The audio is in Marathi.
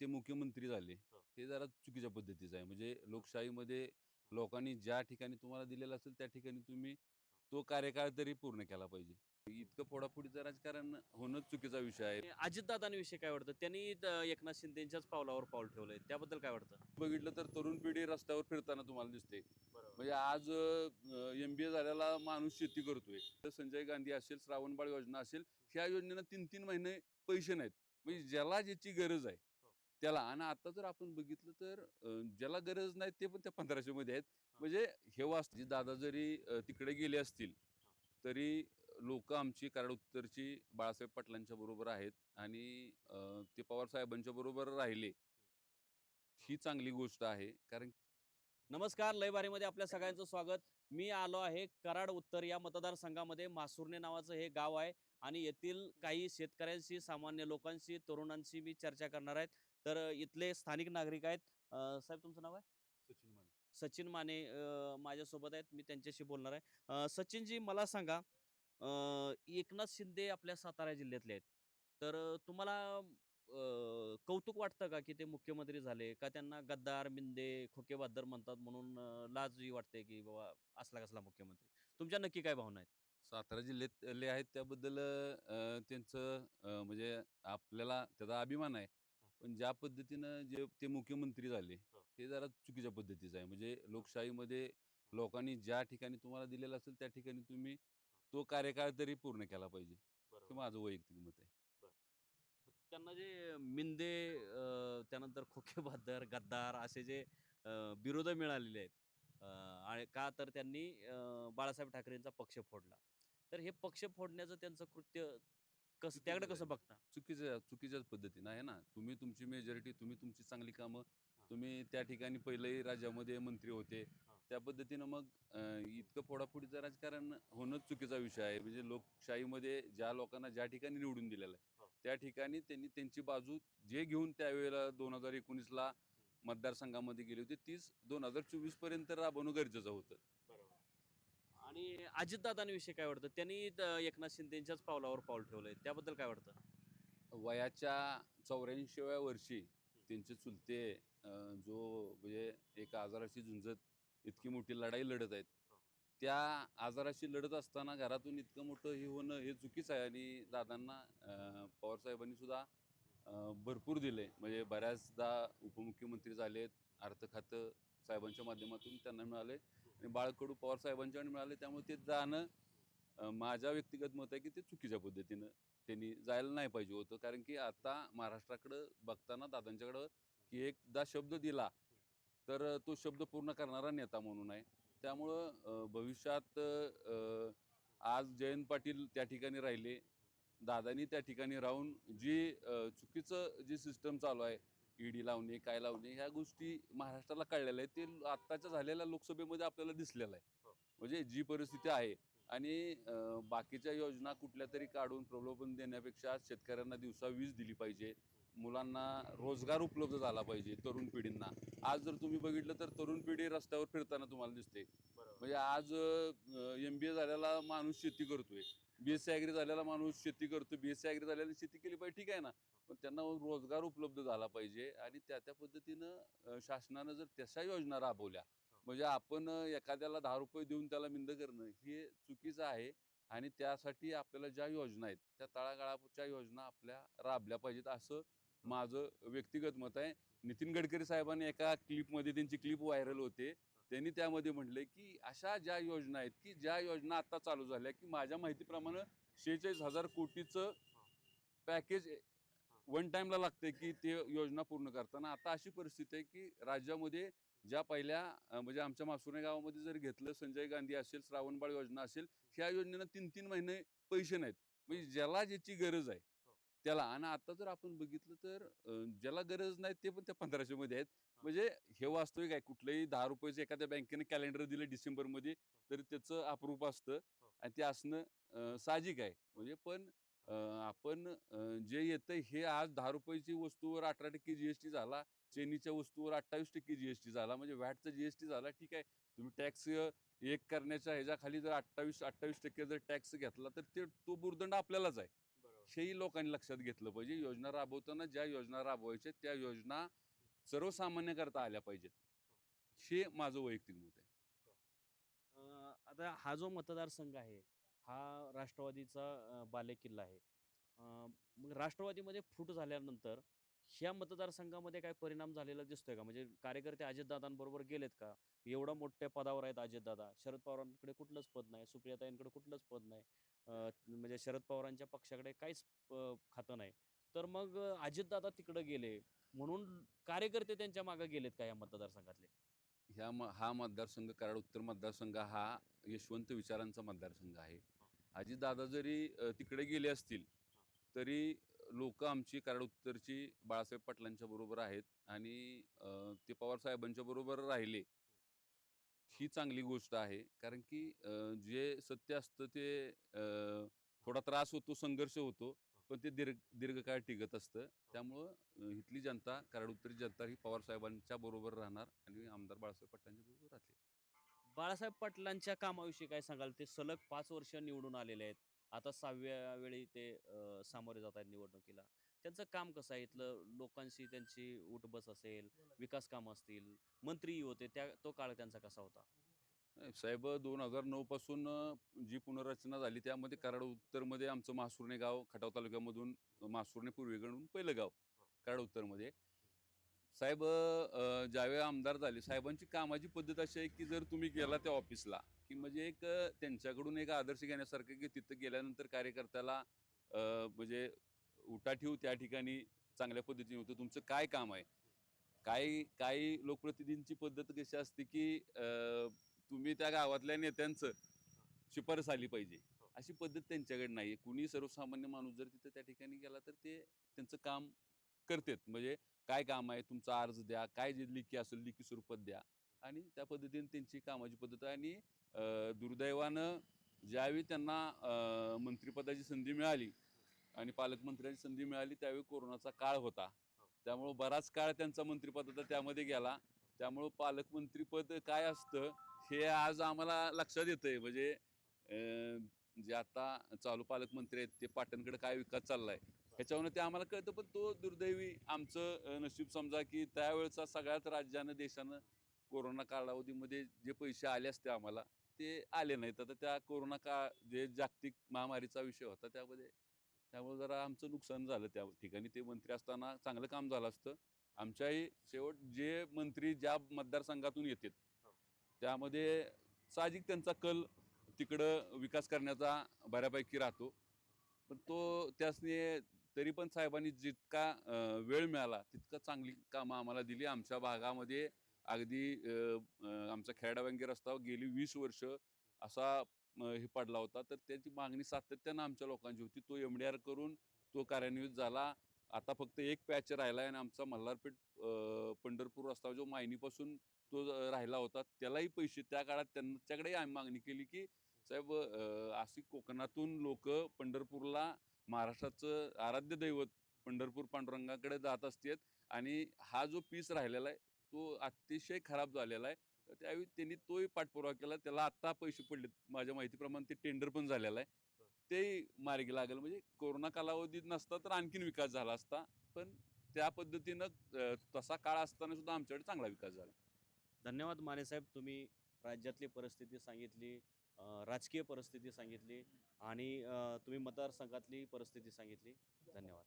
ते मुख्यमंत्री झाले हो. हे जरा चुकीच्या पद्धतीचं आहे. म्हणजे लोकशाहीमध्ये लोकांनी ज्या ठिकाणी तुम्हाला दिलेलं असेल त्या ठिकाणी तुम्ही तो कार्यकाळ तरी पूर्ण केला पाहिजे. इतकं फोडाफोडीचं राजकारण होणंच चुकीचा विषय आहे. अजितदादांविषयी काय वाटतं त्यांनी एकनाथ शिंदेच्याच पावलावर पाऊल ठेवलंय. त्याबद्दल काय वाटतं? बघितलं तर तरुण पिढी रस्त्यावर फिरताना तुम्हाला दिसते. म्हणजे आज एम बी ए झालेला माणूस शेती करतोय. तर संजय गांधी असेल श्रावणबाळ योजना असेल ह्या योजनेला तीन तीन महिने पैसे नाहीत. म्हणजे ज्याला ज्याची गरज आहे हो. त्याला आणि आता जर आपण बघितलं तर ज्याला गरज नाही ते पण त्या पंधराशे मध्ये आहेत. म्हणजे हे वास्त दादा जरी तिकडे गेले असतील तरी लोक आमची कराड उत्तरची बाळासाहेब पाटलांच्या बरोबर आहेत आणि ते पवार साहेबांच्या बरोबर राहिले. ही चांगली गोष्ट आहे. कारण नमस्कार लयबारीमध्ये आपल्या सगळ्यांचं स्वागत. मी आलो आहे कराड उत्तर या मतदारसंघामध्ये. मासुर्णे नावाचं हे गाव आहे आणि येथील काही शेतकऱ्यांशी सामान्य लोकांशी तरुणांशी मी चर्चा करणार आहेत तर इथले स्थानिक नागरिक आहेत. साहेब तुमचं नाव आहे? सचिन माने. सचिन माने माझ्यासोबत आहेत. मी त्यांच्याशी बोलणार आहे. सचिनजी मला सांगा एकनाथ शिंदे आपल्या सातारा जिल्ह्यातले आहेत. तर तुम्हाला कौतुक वाटतं का की ते मुख्यमंत्री झाले? का त्यांना गद्दार मिंदे खोकेबहादर म्हणतात म्हणून लाजही वाटते की बाबा असला कसला मुख्यमंत्री? तुमच्या नक्की काय भावना आहेत? सातारा जिल्ह्यातले आहेत त्याबद्दल त्यांचं म्हणजे आपल्याला त्याचा अभिमान आहे. पण ज्या पद्धतीनं जे ते मुख्यमंत्री झाले. हे. जरा चुकीच्या पद्धतीचं आहे. म्हणजे लोकशाहीमध्ये लोकांनी ज्या ठिकाणी तुम्हाला दिलेलं असेल त्या ठिकाणी तुम्ही तो कार्यकाळ तरी पूर्ण केला पाहिजे. हे माझं वैयक्तिक मत आहे. त्यांना जे मिंदे त्यानंतर खोकेबहादर गद्दार असे जे विरोध मिळालेले आहेत आणि का तर त्यांनी बाळासाहेब ठाकरेंचा पक्ष फोडला. तर हे पक्ष फोडण्याचं त्यांचं कृत्य कसं त्याकडे. कसं बघता? चुकीच्या चुकीच्याच पद्धतीनं आहे ना. तुम्ही तुमची मेजॉरिटी तुम्ही तुमची चांगली कामं तुम्ही त्या ठिकाणी पहिलेही राज्यामध्ये मंत्री होते. त्या पद्धतीनं मग अं, इतकं फोडाफोडीचं राजकारण होणंच चुकीचा विषय आहे. म्हणजे लोकशाहीमध्ये ज्या लोकांना ज्या ठिकाणी निवडून दिलेलं. आहे त्या ठिकाणी त्यांनी त्यांची बाजू जे घेऊन त्यावेळेला दोन हजार एकोणीसला मतदारसंघामध्ये गेले होते तीच दोन हजार चोवीसपर्यंत राबवणं गरजेचं होतं. आणि अजितदादांविषयी काय वाटतं? त्यांनी अ, एकनाथ शिंदेच्याच पावलावर पाऊल ठेवलंय. त्याबद्दल काय वाटतं? वयाच्या चौऱ्याऐंशीव्या वर्षी त्यांचे चुलते अं, जो म्हणजे एका आजाराशी झुंजत इतकी मोठी लढाई लढत आहेत. त्या आजाराशी लढत असताना घरातून इतकं मोठं हे होणं हे चुकीचं आहे आणि दादांना अं, पवारसाहेबांनी सुद्धा अं, भरपूर दिले. म्हणजे बऱ्याचदा उपमुख्यमंत्री झालेत अर्थ खातं साहेबांच्या माध्यमातून त्यांना मिळाले. आणि बाळकडू पवार साहेबांच्याकडे मिळाले त्यामुळे ते जाणं माझ्या व्यक्तिगत मत आहे की ते चुकीच्या पद्धतीनं त्यांनी जायला नाही पाहिजे होतं. कारण की आता महाराष्ट्राकडं बघताना दादांच्याकडं की एकदा शब्द दिला तर तो शब्द पूर्ण करणारा नेता म्हणून आहे. त्यामुळं भविष्यात आज जयंत पाटील त्या ठिकाणी राहिले दादानी त्या ठिकाणी राहून जी चुकीचं जी सिस्टम चालू आहे ईडी लावणे काय लावणे ह्या गोष्टी महाराष्ट्राला कळलेल्या आहेत. ते आत्ताच्या झालेल्या लोकसभेमध्ये आपल्याला दिसलेलं आहे. म्हणजे जी परिस्थिती आहे आणि बाकीच्या योजना कुठल्या तरी काढून प्रलोभन देण्यापेक्षा शेतकऱ्यांना दिवसा वीज दिली पाहिजे. मुलांना रोजगार उपलब्ध झाला पाहिजे तरुण पिढींना. आज जर तुम्ही बघितलं तर तरुण पिढी रस्त्यावर फिरताना तुम्हाला दिसते. म्हणजे आज एम बी ए झालेला माणूस शेती करतोय. बी एस सी ॲग्री झालेला माणूस शेती करतो बी एस सी ॲग्री झालेला शेती केली पाहिजे ठीक आहे ना? पण त्यांना रोजगार उपलब्ध झाला पाहिजे आणि त्या त्या पद्धतीनं शासनानं जर तशा योजना राबवल्या म्हणजे आपण एखाद्याला दहा रुपये देऊन त्याला मिंद करणं हे चुकीचं आहे आणि त्यासाठी आपल्याला ज्या योजना आहेत त्या तळागाळाच्या योजना आपल्या राबल्या पाहिजेत असं माझं व्यक्तिगत मत आहे. नितीन गडकरी साहेबांनी एका क्लिपमध्ये त्यांची क्लिप व्हायरल होते. त्यांनी त्यामध्ये म्हटले की अशा ज्या योजना आहेत की ज्या योजना आता चालू झाल्या की माझ्या माहितीप्रमाणे शेहेचाळीस हजार कोटीचं पॅकेज वन टाइमला लागते की ते योजना पूर्ण करताना. आता अशी परिस्थिती आहे की राज्यामध्ये ज्या पहिल्या म्हणजे आमच्या मासुरे गावामध्ये जर घेतलं संजय गांधी असेल श्रावणबाळ योजना असेल ह्या योजनेनं तीन तीन महिने पैसे नाहीत. म्हणजे ज्याला ज्याची गरज आहे त्याला आणि आता जर आपण बघितलं तर ज्याला गरज नाही ते पण त्या पंधराशे मध्ये आहेत. म्हणजे हे वास्तविक आहे कुठलंही दहा रुपयाचं एखाद्या बँकेने कॅलेंडर दिलं डिसेंबरमध्ये तर त्याचं अप्रूप असतं आणि ते असणं साहजिक आहे. म्हणजे पण आपण जे येतं हे आज दहा रुपयाची वस्तूवर अठरा टक्के जीएसटी झाला चेनीच्या वस्तूवर अठ्ठावीस टक्के जीएसटी झाला म्हणजे व्हॅटचा जीएसटी झाला ठीक आहे. तुम्ही टॅक्स एक करण्याच्या ह्याच्याखाली जर अठ्ठावीस अठ्ठावीस टक्के जर टॅक्स घेतला तर ते तो बुरदंड आपल्यालाच आहे. हेही लोकांनी लक्षात घेतलं पाहिजे. योजना राबवताना ज्या योजना राबवायच्या त्या योजना सर्वसामान्य करता आल्या पाहिजेत. हे माझं वैयक्तिक मत आहे. अं, आता हा जो मतदारसंघ आहे हा राष्ट्रवादीचा बालेकिल्ला आहे. अं, मग राष्ट्रवादीमध्ये फूट झाल्यानंतर ह्या मतदारसंघामध्ये काय परिणाम झालेला दिसतोय का? म्हणजे कार्यकर्ते अजितदादांबरोबर गेलेत का? एवढा मोठ्या पदावर आहेत अजितदादा. शरद पवारांकडे कुठलंच पद नाही सुप्रियाताईंकडे कुठलंच पद नाही. म्हणजे शरद पवारांच्या पक्षाकडे काहीच खातं नाही. तर मग अजितदादा तिकडे गेले. म्हणून कार्यकर्ते त्यांच्या मागे गेलेत का या मतदारसंघातले? ह्या म हा मतदारसंघ कराड उत्तर मतदारसंघ हा यशवंत विचारांचा मतदारसंघ आहे. अजितदादा जरी तिकडे गेले असतील तरी लोक आमची कराड उत्तरची बाळासाहेब पाटलांच्या बरोबर आहेत आणि ते पवार साहेबांच्या बरोबर राहिले. ही चांगली गोष्ट आहे. कारण की जे सत्य असतं ते थोडा त्रास होतो संघर्ष होतो पण ते दीर्घ दीर्घकाळ टिकत असतं. त्यामुळं इथली जनता कराड उत्तरी जनता ही पवार साहेबांच्या बरोबर राहणार आणि आमदार बाळासाहेब पाटलांच्या बरोबर राहतील. बाळासाहेब पाटलांच्या कामाविषयी काय सांगाल? ते सलग पाच वर्ष निवडून आलेले आहेत. आता सहाव्या वेळी ते सामोरे जात आहेत निवडणुकीला. त्यांचं काम कसं आहे? इथलं लोकांशी त्यांची उठबस असेल विकास कामं असतील मंत्रीही होते त्या तो काळ त्यांचा कसा होता? साहेब दोन हजार नऊ पासून जी पुनर्रचना झाली त्यामध्ये कराड उत्तरमध्ये आमचं मासुर्णे गाव खटाव तालुक्यामधून मासुर्णे पूर्वेकडून पहिलं गाव कराड उत्तरमध्ये. साहेब ज्यावेळी आमदार झाले साहेबांची कामाची पद्धत अशी आहे की जर तुम्ही गेला त्या ऑफिसला की म्हणजे एक त्यांच्याकडून एक आदर्श घेण्यासारखं की तिथं गेल्यानंतर कार्यकर्त्याला म्हणजे उठा ठेवू त्या ठिकाणी चांगल्या पद्धतीने होतं. तुमचं काय काम आहे? काही काही लोकप्रतिनिधींची पद्धत कशी असते की तुम्ही त्या गावातल्या नेत्यांचं शिफारस आली पाहिजे? अशी पद्धत त्यांच्याकडे नाही कुणी सर्वसामान्य माणूस जर तिथं त्या ठिकाणी गेला तर ते त्यांचं काम करतात. म्हणजे काय काम आहे तुमचा अर्ज द्या काय जे लिखी असेल लिखी स्वरूपात द्या. आणि त्या पद्धतीने त्यांची कामाची पद्धत आहे. आणि दुर्दैवानं ज्यावेळी त्यांना मंत्रीपदाची मंत्रिपदाची संधी मिळाली आणि पालकमंत्र्याची संधी मिळाली त्यावेळी कोरोनाचा काळ होता. त्यामुळं बराच काळ त्यांचा मंत्रिपदाचा त्यामध्ये गेला. त्यामुळं पालकमंत्रीपद काय असतं हे आज आम्हाला लक्षात येतंय. म्हणजे जे आता चालू पालकमंत्री आहेत ते पाटणकडे काय विकास चाललाय ह्याच्यावरून ते आम्हाला कळतं पण तो दुर्दैवी आमचं नशीब समजा की त्यावेळेचा सगळ्याच राज्यानं देशानं कोरोना कालावधीमध्ये जे पैसे आले असते आम्हाला ते आले नाहीत. आता त्या कोरोना काळ जे जागतिक महामारीचा विषय होता त्यामध्ये त्यामुळे जरा आमचं नुकसान झालं त्या ठिकाणी. ते मंत्री असताना चांगलं काम झालं असतं. आमच्याही शेवट जे मंत्री ज्या मतदारसंघातून येतात त्यामध्ये साहजिक त्यांचा कल तिकडं विकास करण्याचा बऱ्यापैकी राहतो. पण तो त्यासने तरी पण साहेबांनी जितका वेळ मिळाला तितका चांगली कामं आम्हाला दिली. आमच्या भागामध्ये अगदी आमचा खेरडावंगी रस्ता गेली वीस वर्ष असा हे पडला होता. तर त्याची मागणी सातत्यानं आमच्या लोकांची होती. तो एम डी आर करून तो कार्यान्वित झाला. आता फक्त एक पॅच राहिला आहे आणि आमचा मल्हारपेठ पंढरपूर रस्ता जो मायनीपासून तो राहिला होता त्यालाही पैसे त्या काळात त्यांच्याकडेही आम्ही मागणी केली की साहेब अशी कोकणातून लोक पंढरपूरला महाराष्ट्राचं आराध्य दैवत पंढरपूर पांडुरंगाकडे जात असतात आणि हा जो पीस राहिलेला आहे तो अतिशय खराब झालेला आहे. त्यावेळी त्यांनी तोही पाठपुरावा केला. त्याला आत्ता पैसे पडलेत. माझ्या माहितीप्रमाणे ते टेंडर पण झालेलं आहे. ते मार्गी लागेल. म्हणजे कोरोना कालावधीत नसता तर आणखीन विकास झाला असता. पण त्या पद्धतीनं तसा काळ असताना सुद्धा आमच्याकडे चांगला विकास झाला. धन्यवाद मानेसाहेब तुम्ही राज्यातली परिस्थिती सांगितली राजकीय परिस्थिती सांगितली. आणि तुम्ही मतदारसंघातली परिस्थिती सांगितली. धन्यवाद.